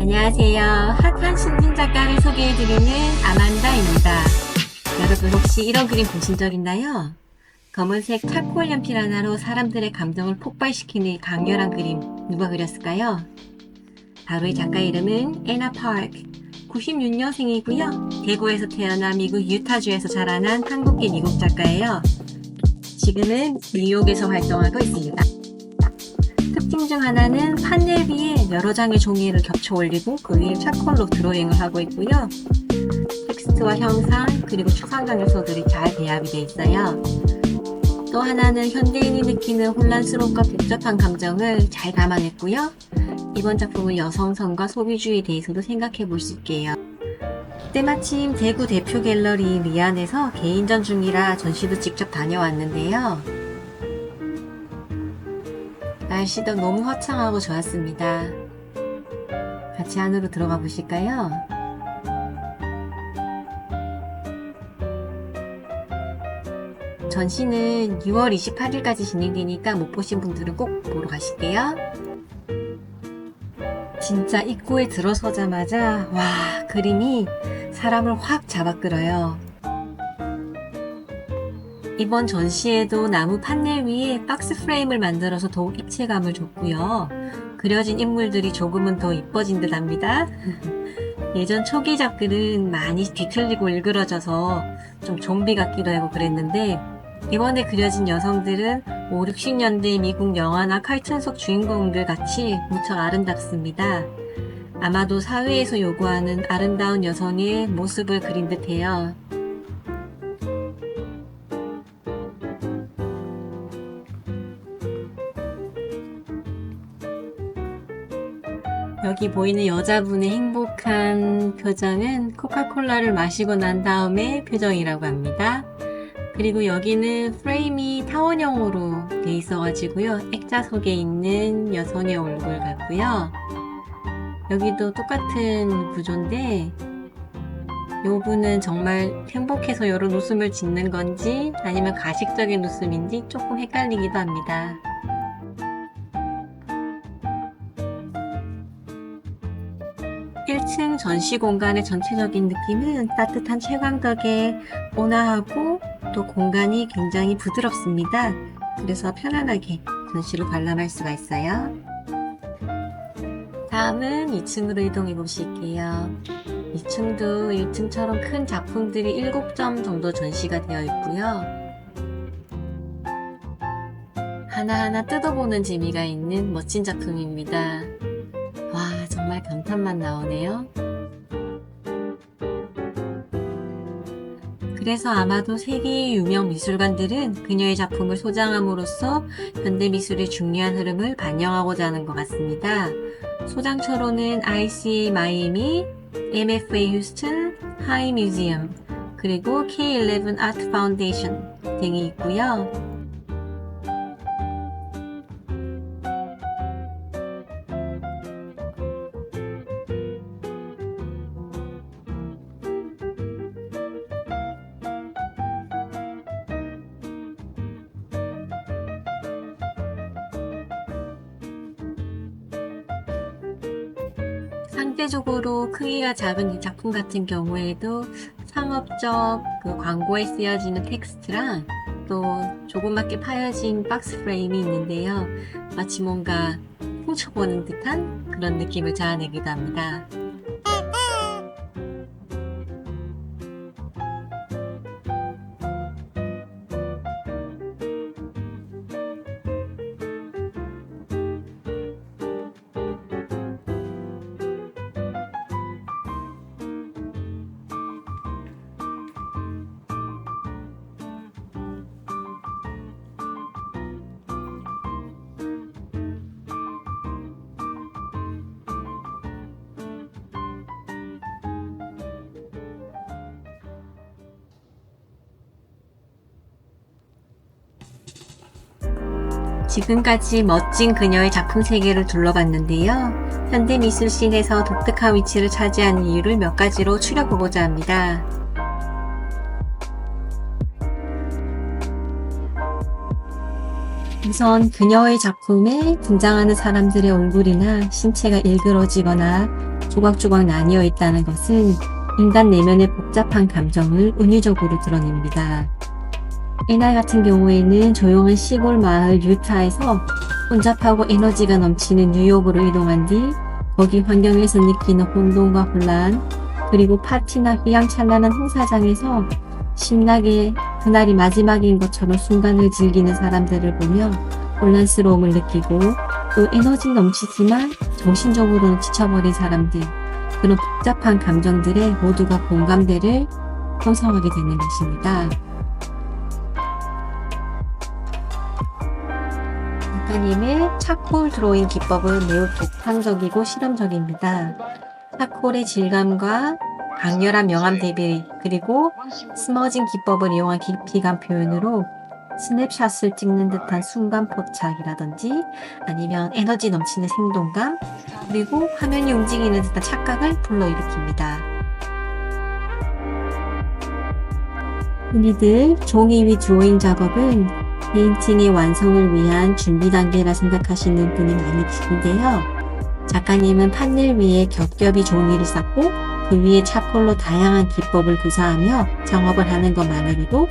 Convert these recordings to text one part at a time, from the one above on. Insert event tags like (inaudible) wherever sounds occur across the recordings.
안녕하세요. 핫한 신진 작가를 소개해드리는 아만다입니다. 여러분 혹시 이런 그림 보신 적 있나요? 검은색 차콜 연필 하나로 사람들의 감정을 폭발시키는 강렬한 그림 누가 그렸을까요? 바로 이 작가 이름은 애나 파크. 96년생이고요. 대구에서 태어나 미국 유타주에서 자라난 한국계 미국 작가예요. 지금은 뉴욕에서 활동하고 있습니다. 특징 중 하나는 판넬 위에 여러 장의 종이를 겹쳐 올리고 그 위에 차콜로 드로잉을 하고 있고요. 텍스트와 형상 그리고 추상적 요소들이 잘 배합이 돼 있어요. 또 하나는 현대인이 느끼는 혼란스러움과 복잡한 감정을 잘 담아냈고요. 이번 작품은 여성성과 소비주의에 대해서도 생각해 볼 수 있게요. 때마침 대구 대표 갤러리 미안에서 개인전 중이라 전시도 직접 다녀왔는데요. 날씨도 너무 화창하고 좋았습니다. 같이 안으로 들어가 보실까요? 전시는 6월 28일까지 진행되니까 못 보신 분들은 꼭 보러 가실게요. 진짜 입구에 들어서자마자 와 그림이 사람을 확 잡아끌어요. 이번 전시에도 나무 판넬 위에 박스 프레임을 만들어서 더욱 입체감을 줬고요. 그려진 인물들이 조금은 더 이뻐진 듯 합니다. (laughs) 예전 초기 작들은 많이 뒤틀리고 일그러져서 좀 좀비 같기도 하고 그랬는데 이번에 그려진 여성들은 5, 60년대 미국 영화나 칼툰 속 주인공들 같이 무척 아름답습니다. 아마도 사회에서 요구하는 아름다운 여성의 모습을 그린 듯해요. 여기 보이는 여자분의 행복한 표정은 코카콜라를 마시고 난 다음에 표정이라고 합니다. 그리고 여기는 프레임이 타원형으로 돼 있어가지고요. 액자 속에 있는 여성의 얼굴 같고요. 여기도 똑같은 구조인데 요 분은 정말 행복해서 이런 웃음을 짓는 건지 아니면 가식적인 웃음인지 조금 헷갈리기도 합니다. 일층 전시 공간의 전체적인 느낌은 따뜻한 채광덕에 온화하고 또 공간이 굉장히 부드럽습니다. 그래서 편안하게 전시를 관람할 수가 있어요. 다음은 2층으로 이동해 보실게요. 2층도 1층처럼 큰 작품들이 7점 정도 전시가 되어 있고요. 하나하나 뜯어보는 재미가 있는 멋진 작품입니다. 와, 정말 감탄만 나오네요. 그래서 아마도 세계의 유명 미술관들은 그녀의 작품을 소장함으로써 현대미술의 중요한 흐름을 반영하고자 하는 것 같습니다. 소장처로는 ICA 마이애미, MFA 휴스턴, 하이 뮤지엄, 그리고 K11 아트 파운데이션 등이 있고요. 상대적으로 크기가 작은 이 작품 같은 경우에도 상업적 그 광고에 쓰여지는 텍스트랑 또 조그맣게 파여진 박스 프레임이 있는데요. 마치 뭔가 훔쳐보는 듯한 그런 느낌을 자아내기도 합니다. 지금까지 멋진 그녀의 작품 세계를 둘러봤는데요. 현대 미술씬에서 독특한 위치를 차지하는 이유를 몇 가지로 추려보고자 합니다. 우선 그녀의 작품에 등장하는 사람들의 얼굴이나 신체가 일그러지거나 조각조각 나뉘어 있다는 것은 인간 내면의 복잡한 감정을 은유적으로 드러냅니다. 이날 같은 경우에는 조용한 시골 마을 유타에서 혼잡하고 에너지가 넘치는 뉴욕으로 이동한 뒤 거기 환경에서 느끼는 혼돈과 혼란 그리고 파티나 휘황찬란한 행사장에서 신나게 그날이 마지막인 것처럼 순간을 즐기는 사람들을 보며 혼란스러움을 느끼고 또 에너지 넘치지만 정신적으로는 지쳐버린 사람들 그런 복잡한 감정들에 모두가 공감대를 형성하게 되는 것입니다. 작가님의 차콜 드로잉 기법은 매우 독창적이고 실험적입니다. 차콜의 질감과 강렬한 명암 대비 그리고 스머징 기법을 이용한 깊이감 표현으로 스냅샷을 찍는 듯한 순간 포착이라든지 아니면 에너지 넘치는 생동감 그리고 화면이 움직이는 듯한 착각을 불러일으킵니다. 흔히들 종이 위 드로잉 작업은 페인팅의 완성을 위한 준비 단계라 생각하시는 분이 많이 계신데요. 작가님은 판넬 위에 겹겹이 종이를 쌓고 그 위에 차콜로 다양한 기법을 구사하며 작업을 하는 것만으로도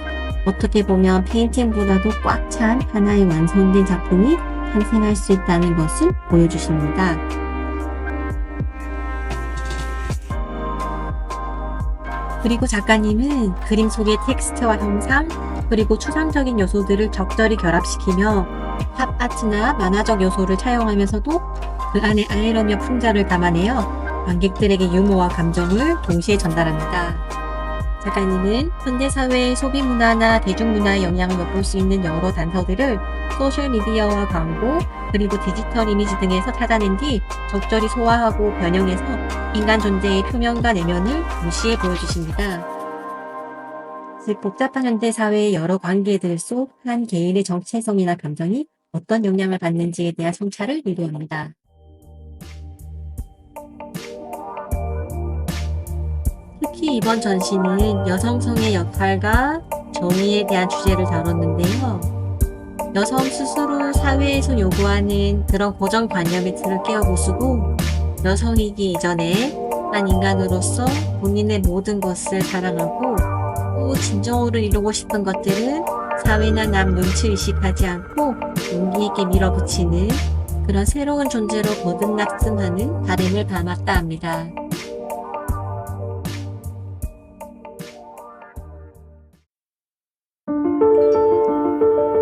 어떻게 보면 페인팅보다도 꽉 찬 하나의 완성된 작품이 탄생할 수 있다는 것을 보여주십니다. 그리고 작가님은 그림 속의 텍스트와 형상, 그리고 추상적인 요소들을 적절히 결합시키며 팝 아트나 만화적 요소를 차용하면서도 그 안에 아이러니와 풍자를 담아내어 관객들에게 유머와 감정을 동시에 전달합니다. 작가님은 현대 사회의 소비 문화나 대중문화에 영향을 엿볼 수 있는 여러 단서들을 소셜 미디어와 광고, 그리고 디지털 이미지 등에서 찾아낸 뒤 적절히 소화하고 변형해서 인간 존재의 표면과 내면을 동시에 보여주십니다. 즉, 복잡한 현대 사회의 여러 관계들 속 한 개인의 정체성이나 감정이 어떤 영향을 받는지에 대한 성찰을 유도합니다. 특히 이번 전시는 여성성의 역할과 정의에 대한 주제를 다뤘는데요. 여성 스스로 사회에서 요구하는 그런 고정관념의 틀을 깨어부수고 여성이기 이전에 한 인간으로서 본인의 모든 것을 사랑하고 또 진정으로 이루고 싶은 것들은 사회나 남 눈치 의식하지 않고 용기 있게 밀어붙이는 그런 새로운 존재로 거듭났음하는 바램을 담았다 합니다.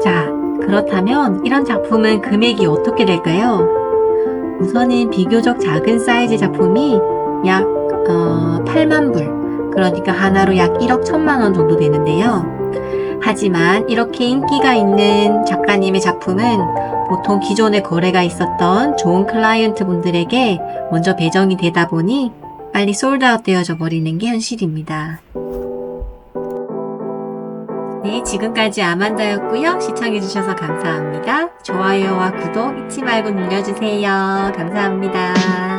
자, 그렇다면 이런 작품은 금액이 어떻게 될까요? 우선은 비교적 작은 사이즈 작품이 약 어, 8만 불, 그러니까 하나로 약 1억 1천만 원 정도 되는데요. 하지만 이렇게 인기가 있는 작가님의 작품은 보통 기존에 거래가 있었던 좋은 클라이언트 분들에게 먼저 배정이 되다 보니 빨리 솔드아웃 되어져 버리는 게 현실입니다. 네, 지금까지 아만다였고요. 시청해주셔서 감사합니다. 좋아요와 구독 잊지 말고 눌러주세요. 감사합니다.